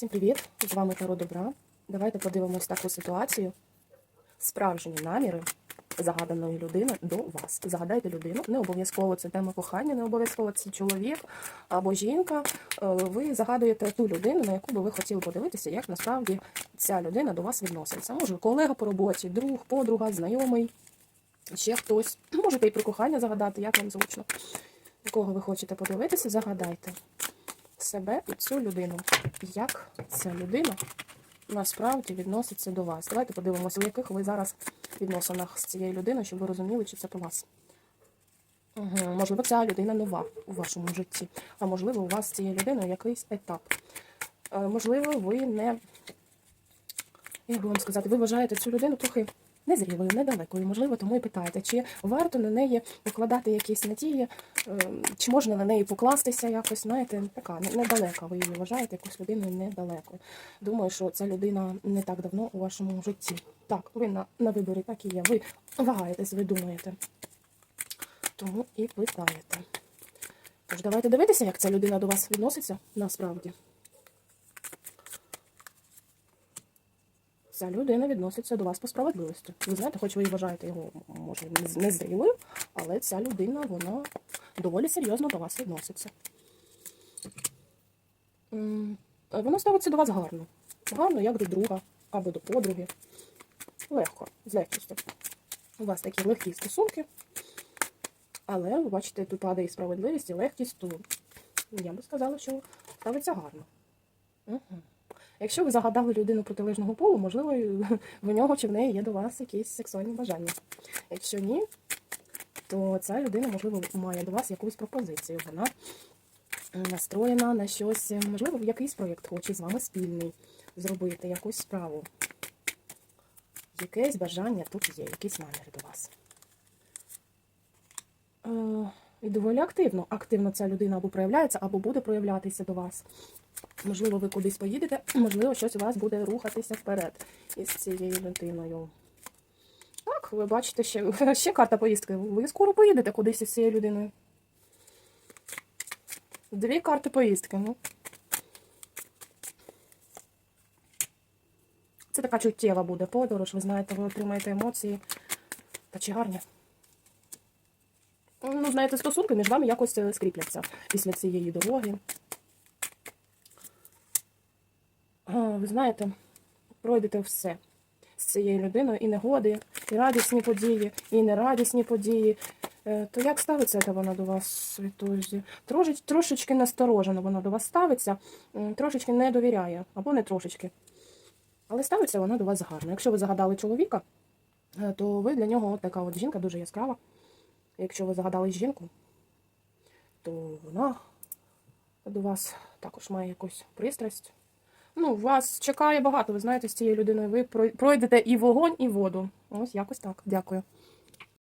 Всім привіт! З вами Таро Добра. Давайте подивимось таку ситуацію. Справжні наміри загаданої людини до вас. Загадайте людину. Не обов'язково це тема кохання, не обов'язково це чоловік або жінка. Е, Ви загадуєте ту людину, на яку би ви хотіли подивитися, як насправді ця людина до вас відноситься. Може, колега по роботі, друг, подруга, знайомий, ще хтось. Можете і про кохання загадати, як вам зручно. Кого ви хочете подивитися, загадайте себе і цю людину. Як ця людина насправді відноситься до вас? Давайте подивимося, у яких ви зараз відносинах з цією людиною, щоб ви розуміли, чи це про вас. Угу. Можливо, ця людина нова у вашому житті, а можливо, у вас з цією людиною якийсь етап. Е, можливо, ви не, як би вам сказати, ви вважаєте цю людину трохи незрілою, недалекою. Можливо, тому і питаєте, чи варто на неї покладати якісь надії, е, чи можна на неї покластися якось, знаєте, така недалека. Ви її вважаєте якусь людиною недалеко. Думаю, що ця людина не так давно у вашому житті. Так, ви на, на виборі так і є. Ви вагаєтесь, ви думаєте. Тому і питаєте. Тож давайте дивитися, як ця людина до вас відноситься насправді. Ця людина відноситься до вас по справедливості. Ви знаєте, хоч ви і вважаєте його, може, не- незрілою, але ця людина, вона доволі серйозно до вас відноситься. Вона ставиться до вас гарно. Гарно, як до друга або до подруги. Легко, з легкістю. У вас такі легкі стосунки. Але ви бачите, тут падає і справедливість, і легкість, то я би сказала, що ставиться гарно. Угу. Якщо ви загадали людину протилежного полу, можливо, в нього чи в неї є до вас якісь сексуальні бажання. Якщо ні, то ця людина, можливо, має до вас якусь пропозицію. Вона настроєна на щось, можливо, в якийсь проєкт хоче з вами спільний зробити, якусь справу. Якесь бажання тут є, якісь наміри до вас. І доволі активно. Активно ця людина або проявляється, або буде проявлятися до вас. Можливо, ви кудись поїдете, можливо, щось у вас буде рухатися вперед із цією людиною. Так, ви бачите, ще, ще карта поїздки. Ви скоро поїдете кудись із цією людиною. Дві карти поїздки. Ну. Це така чуттєва буде подорож, ви знаєте, ви отримаєте емоції. Та чи гарні? Ну, знаєте, стосунки між вами якось е, скріпляться після цієї дороги. Ви знаєте, пройдете все з цією людиною і негоди, і радісні події, і нерадісні події. Е, То як ставиться та вона до вас, світозі? Трошеч, трошечки насторожено вона до вас ставиться, трошечки не довіряє, або не трошечки. Але ставиться вона до вас гарно. Якщо ви загадали чоловіка, е, то ви для нього от така от жінка дуже яскрава. Якщо ви загадали жінку, то вона до вас також має якусь пристрасть. Ну, вас чекає багато, ви знаєте, з цією людиною ви пройдете і вогонь, і воду. Ось якось так. Дякую.